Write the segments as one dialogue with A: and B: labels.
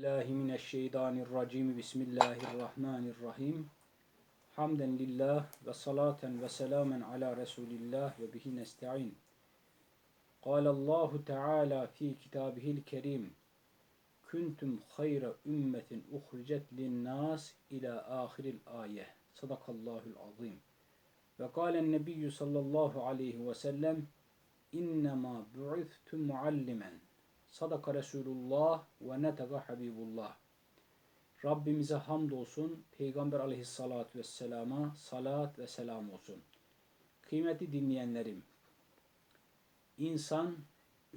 A: Billahi mineşşeytanirracim. Bismillahirrahmanirrahim. Hamden lillah ve salaten ve selamen ala Resulillah ve bihi nesta'in. Allahu Teala fi kitabihil kerim. Kuntum hayra ümmetin uhricet linnas ila ahiril ayeh. Sadakallahul azim. Ve kâlen nebiyyü sallallahu aleyhi ve sellem innema bu'ithtu muallimen. Sadaka Resulullah ve netega Habibullah. Rabbimize hamdolsun. Peygamber aleyhissalatü vesselama salat ve selam olsun. Kıymetli dinleyenlerim, insan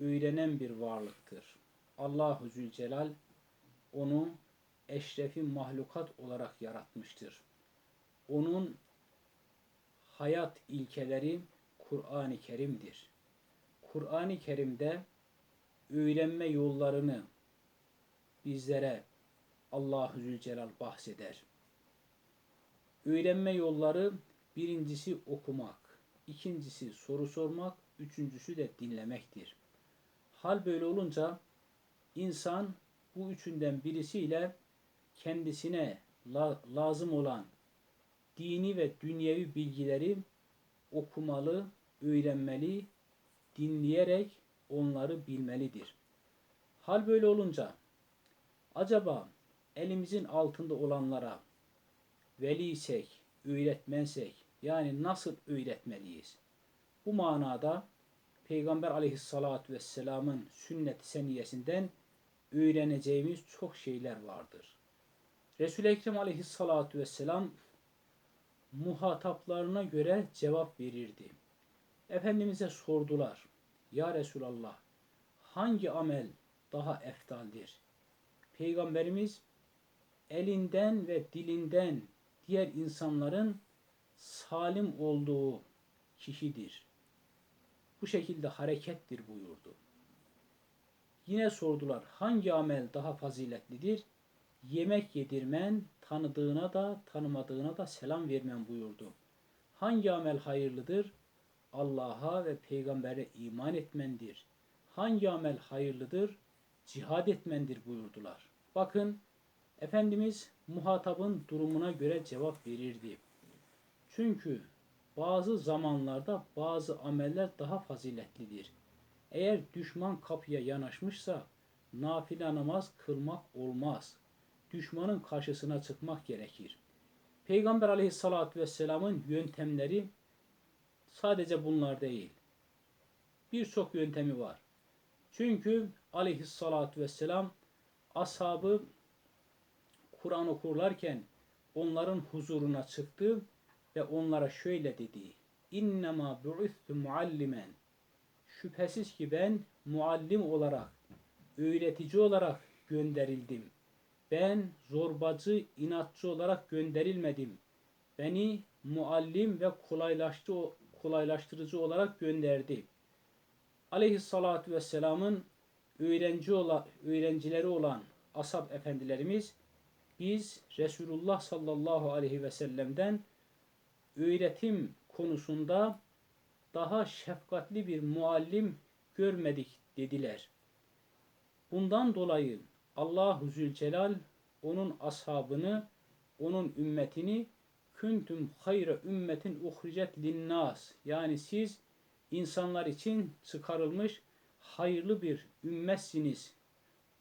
A: öğrenen bir varlıktır. Allahu Zülcelal onu eşrefi mahlukat olarak yaratmıştır. Onun hayat ilkeleri Kur'an-ı Kerim'dir. Kur'an-ı Kerim'de öğrenme yollarını bizlere Allahu Zülcelal bahseder. Öğrenme yolları birincisi okumak, ikincisi soru sormak, üçüncüsü de dinlemektir. Hal böyle olunca insan bu üçünden birisiyle kendisine la lazım olan dini ve dünyevi bilgileri okumalı, öğrenmeli, dinleyerek onları bilmelidir. Hal böyle olunca acaba elimizin altında olanlara veliysek, öğretmensek yani nasıl öğretmeliyiz? Bu manada Peygamber aleyhissalatü vesselamın sünnet seniyesinden öğreneceğimiz çok şeyler vardır. Resul-i Ekrem aleyhissalatü vesselam muhataplarına göre cevap verirdi. Efendimiz'e sordular. Ya Resulallah hangi amel daha eftaldir? Peygamberimiz elinden ve dilinden diğer insanların salim olduğu kişidir. Bu şekilde harekettir buyurdu. Yine sordular hangi amel daha faziletlidir? Yemek yedirmen, tanıdığına da tanımadığına da selam vermen buyurdu. Hangi amel hayırlıdır? Allah'a ve peygambere iman etmendir. Hangi amel hayırlıdır? Cihad etmendir buyurdular. Bakın Efendimiz muhatabın durumuna göre cevap verirdi. Çünkü bazı zamanlarda bazı ameller daha faziletlidir. Eğer düşman kapıya yanaşmışsa nafile namaz kılmak olmaz. Düşmanın karşısına çıkmak gerekir. Peygamber aleyhissalatü vesselamın yöntemleri sadece bunlar değil. Birçok yöntemi var. Çünkü aleyhissalatü vesselam ashabı Kur'an okurlarken onların huzuruna çıktı ve onlara şöyle dedi. İnnemâ bu'ithtu muallimen. Şüphesiz ki ben muallim olarak, öğretici olarak gönderildim. Ben zorbacı, inatçı olarak gönderilmedim. Beni muallim ve kolaylaştı, kolaylaştırıcı olarak gönderdi. Aleyhissalatü vesselamın öğrenci olan, öğrencileri olan asab efendilerimiz biz Resulullah sallallahu aleyhi ve sellem'den öğretim konusunda daha şefkatli bir muallim görmedik dediler. Bundan dolayı Allahu Zülcelal onun ashabını, onun ümmetini kuntum hayra ümmetin uhricet linnas yani siz insanlar için çıkarılmış hayırlı bir ümmetsiniz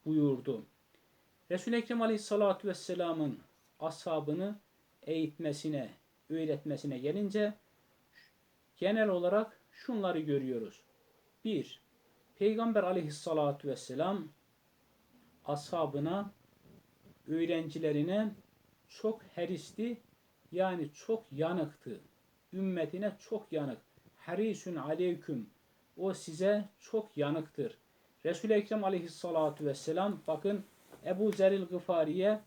A: buyurdu. Resul-i Ekrem Aleyhisselatü Vesselam'ın ashabını eğitmesine, öğretmesine gelince genel olarak şunları görüyoruz. Bir, Peygamber Aleyhisselatü Vesselam ashabına, öğrencilerine çok heristi yani çok yanıktı. Ümmetine çok yanık. Harisun aleyküm. O size çok yanıktır. Resul-i Ekrem aleyhissalatu vesselam bakın Ebu Zeril Gıfari'ye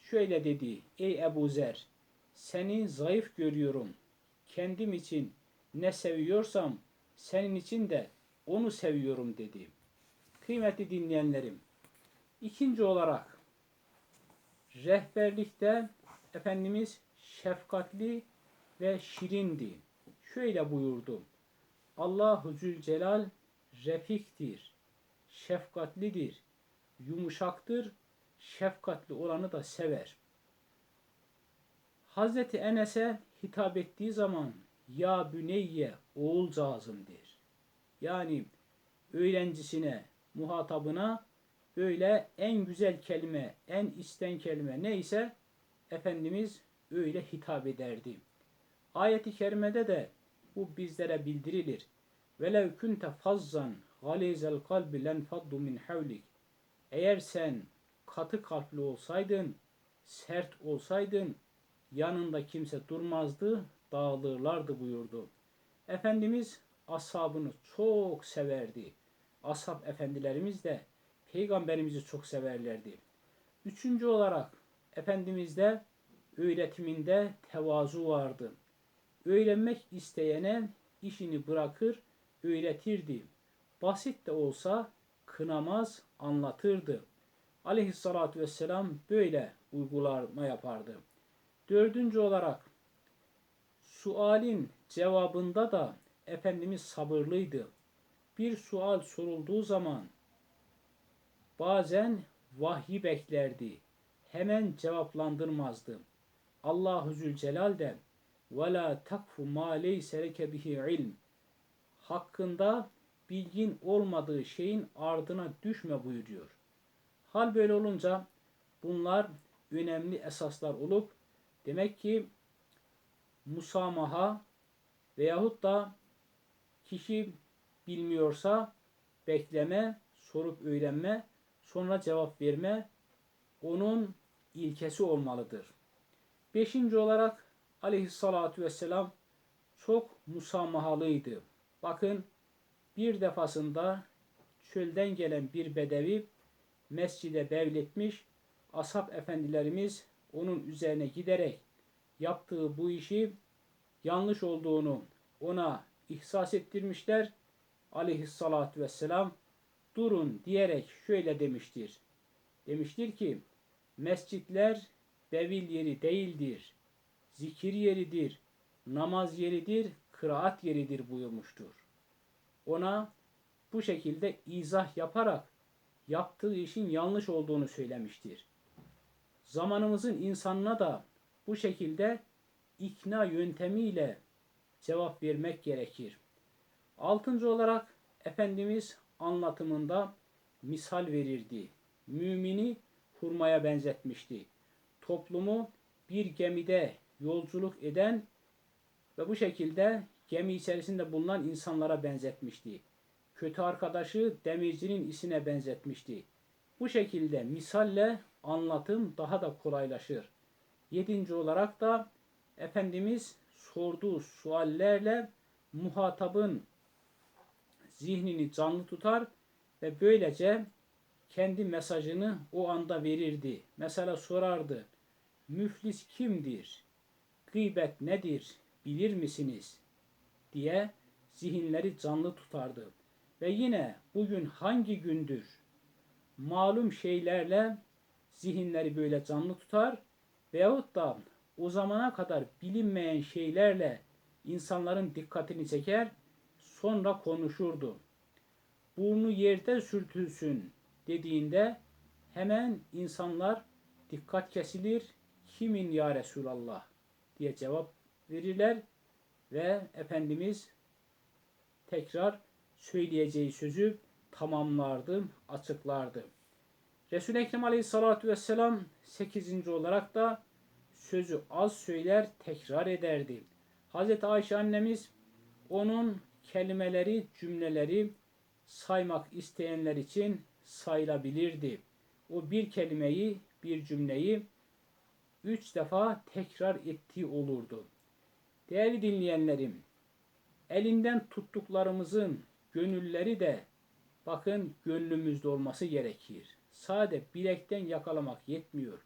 A: şöyle dedi. Ey Ebu Zer seni zayıf görüyorum. Kendim için ne seviyorsam senin için de onu seviyorum dedi. Kıymetli dinleyenlerim. İkinci olarak rehberlikte Efendimiz şefkatli ve şirindi. Şöyle buyurdu. Allahu Zülcelal refiktir, şefkatlidir, yumuşaktır şefkatli olanı da sever. Hazreti Enes'e hitap ettiği zaman ya büneyye oğulcağızım der. Yani öğrencisine, muhatabına böyle en güzel kelime, en isten kelime neyse Efendimiz öyle hitap ederdi. Ayet-i kerimede de bu bizlere bildirilir. Velev kunte fazzan galizel kalbi len faddu min havlik. Eğer sen katı kalpli olsaydın, sert olsaydın yanında kimse durmazdı, dağılırlardı buyurdu. Efendimiz ashabını çok severdi. Ashab efendilerimiz de peygamberimizi çok severlerdi. Üçüncü olarak Efendimiz'de öğretiminde tevazu vardı. Öğrenmek isteyene işini bırakır, öğretirdi. Basit de olsa kınamaz, anlatırdı. Aleyhissalatü vesselam böyle uygulama yapardı. Dördüncü olarak sualin cevabında da Efendimiz sabırlıydı. Bir sual sorulduğu zaman bazen vahyi beklerdi. Hemen cevaplandırmazdı. Allahu Zülcelal'den ve la takfu ma leyse bihi ilm hakkında bilgin olmadığı şeyin ardına düşme buyuruyor. Hal böyle olunca bunlar önemli esaslar olup demek ki musamaha veyahut da kişi bilmiyorsa bekleme, sorup öğrenme, sonra cevap verme onun ilkesi olmalıdır. Beşinci olarak aleyhissalatu vesselam çok musamahalıydı. Bakın bir defasında çölden gelen bir bedevi mescide bevletmiş, ashab efendilerimiz onun üzerine giderek yaptığı bu işi yanlış olduğunu ona ihsas ettirmişler. Aleyhissalatü vesselam durun diyerek şöyle demiştir. Demiştir ki mescitler bevil yeri değildir. Zikir yeridir, namaz yeridir, kıraat yeridir buyurmuştur. Ona bu şekilde izah yaparak yaptığı işin yanlış olduğunu söylemiştir. Zamanımızın insanına da bu şekilde ikna yöntemiyle cevap vermek gerekir. Altıncı olarak Efendimiz anlatımında misal verirdi. Mümini hurmaya benzetmişti. Toplumu bir gemide yolculuk eden ve bu şekilde gemi içerisinde bulunan insanlara benzetmişti. Kötü arkadaşı demircinin isine benzetmişti. Bu şekilde misalle anlatım daha da kolaylaşır. Yedinci olarak da Efendimiz sorduğu suallerle muhatabın zihnini canlı tutar ve böylece kendi mesajını o anda verirdi. Mesela sorardı. Müflis kimdir? Gıybet nedir? Bilir misiniz? diye zihinleri canlı tutardı. Ve yine bugün hangi gündür? Malum şeylerle zihinleri böyle canlı tutar veyahut da o zamana kadar bilinmeyen şeylerle insanların dikkatini çeker, sonra konuşurdu. Burnu yerde sürtülsün dediğinde hemen insanlar dikkat kesilir. Kimin ya Resulallah diye cevap verirler ve Efendimiz tekrar söyleyeceği sözü tamamlardı, açıklardı. Resul-i Ekrem Aleyhisselatü Vesselam 8. olarak da sözü az söyler, tekrar ederdi. Hazreti Ayşe annemiz onun kelimeleri, cümleleri saymak isteyenler için sayılabilirdi. O bir kelimeyi, bir cümleyi üç defa tekrar ettiği olurdu. Değerli dinleyenlerim, elinden tuttuklarımızın gönülleri de bakın gönlümüzde olması gerekir. Sade bilekten yakalamak yetmiyor.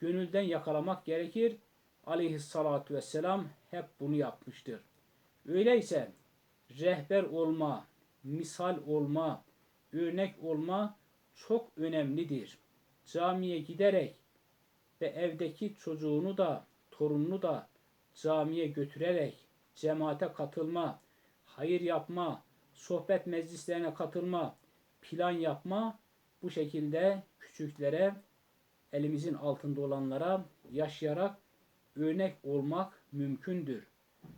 A: Gönülden yakalamak gerekir. Aleyhissalatu vesselam hep bunu yapmıştır. Öyleyse rehber olma, misal olma, örnek olma çok önemlidir. Camiye giderek ve evdeki çocuğunu da torununu da camiye götürerek cemaate katılma, hayır yapma, sohbet meclislerine katılma, plan yapma bu şekilde küçüklere elimizin altında olanlara yaşayarak örnek olmak mümkündür.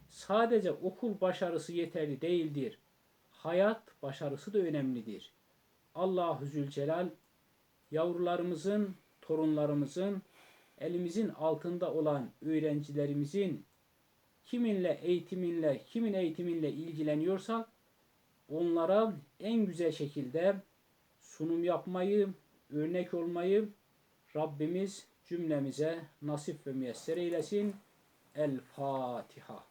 A: Sadece okul başarısı yeterli değildir. Hayat başarısı da önemlidir. Allahu Zülcelal yavrularımızın, torunlarımızın, elimizin altında olan öğrencilerimizin kiminle eğitiminle, kimin eğitiminle ilgileniyorsak onlara en güzel şekilde sunum yapmayı, örnek olmayı Rabbimiz cümlemize nasip ve müyesser eylesin. El Fatiha.